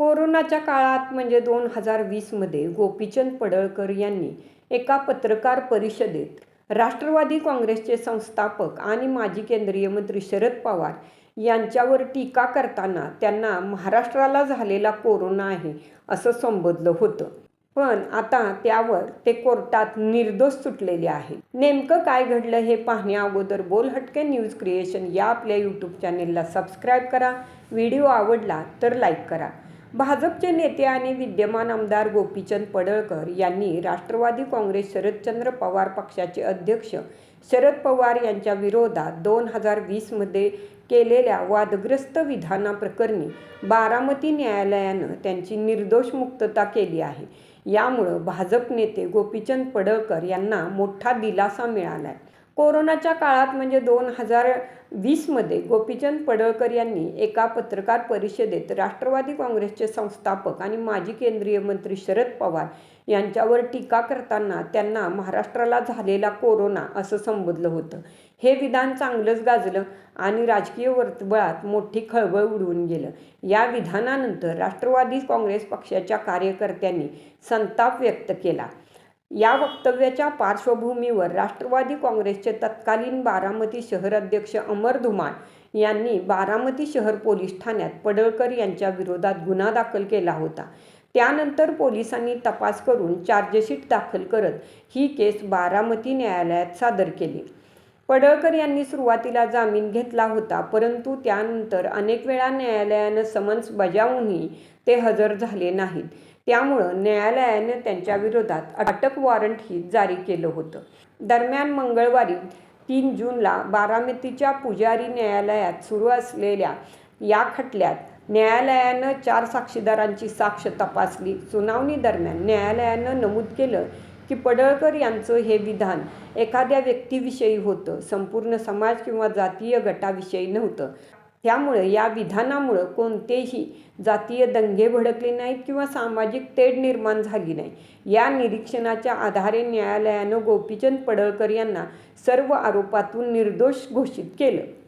कोरोनाच्या काळात म्हणजे दोन हजार वीसमध्ये गोपीचंद पडळकर यांनी एका पत्रकार परिषदेत राष्ट्रवादी काँग्रेसचे संस्थापक आणि माजी केंद्रीय मंत्री शरद पवार यांच्यावर टीका करताना त्यांना महाराष्ट्राला झालेला कोरोना आहे असं संबोधलं होतं. पण आता त्यावर ते कोर्टात निर्दोष सुटलेले आहे नेमकं काय घडलं हे पाहण्या अगोदर बोल हटके न्यूज क्रिएशन या आपल्या यूट्यूब चॅनेलला सबस्क्राईब करा. व्हिडिओ आवडला तर लाईक करा. भाजपचे नेते आणि विद्यमान आमदार गोपीचंद पडळकर यांनी राष्ट्रवादी काँग्रेस शरदचंद्र पवार पक्षाचे अध्यक्ष शरद पवार यांच्या विरोधात दोन हजार वीसमध्ये केलेल्या वादग्रस्त विधानाप्रकरणी बारामती न्यायालयानं त्यांची निर्दोष मुक्तता केली आहे. यामुळं भाजप नेते गोपीचंद पडळकर यांना मोठा दिलासा मिळाला आहे कोरोनाच्या काळात म्हणजे दोन हजार वीसमध्ये गोपीचंद पडळकर यांनी एका पत्रकार परिषदेत राष्ट्रवादी काँग्रेसचे संस्थापक आणि माजी केंद्रीय मंत्री शरद पवार यांच्यावर टीका करताना त्यांना महाराष्ट्राला झालेला कोरोना असं संबोधलं होतं. हे विधान चांगलंच गाजलं आणि राजकीय वर्तुळात मोठी खळबळ उडवून गेलं. या विधानानंतर राष्ट्रवादी काँग्रेस पक्षाच्या कार्यकर्त्यांनी संताप व्यक्त केला. या वक्तव्याच्या पार्श्वभूमीवर राष्ट्रवादी काँग्रेसचे तत्कालीन बारामती शहर अध्यक्ष अमर धुमाळ यांनी बारामती शहर पोलीस ठाण्यात पडळकर यांच्या विरोधात गुन्हा दाखल केला होता. त्यानंतर पोलिसांनी तपास करून चार्जशीट दाखल करत ही केस बारामती न्यायालयात सादर केली. पडळकर यांनी सुरुवातीला जामीन घेतला होता परंतु त्यानंतर अनेक वेळा न्यायालयानं समन्स बजावूनही ते हजर झाले नाहीत. त्यामुळं न्यायालयानं त्यांच्या विरोधात अटक वॉरंटही जारी केलं होतं. दरम्यान मंगळवारी तीन जूनला बारामतीच्या पुजारी न्यायालयात सुरू असलेल्या या खटल्यात न्यायालयानं चार साक्षीदारांची साक्ष तपासली. सुनावणी दरम्यान न्यायालयानं नमूद केलं की पडळकर यांचं हे विधान एखाद्या व्यक्तीविषयी होतं संपूर्ण समाज किंवा जातीय गटाविषयी नव्हतं. त्यामुळे या विधानामुळं कोणतेही जातीय दंगे भडकले नाहीत किंवा सामाजिक तेढ निर्माण झाली नाही. या निरीक्षणाच्या आधारे न्यायालयानं गोपीचंद पडळकर यांना सर्व आरोपातून निर्दोष घोषित केलं.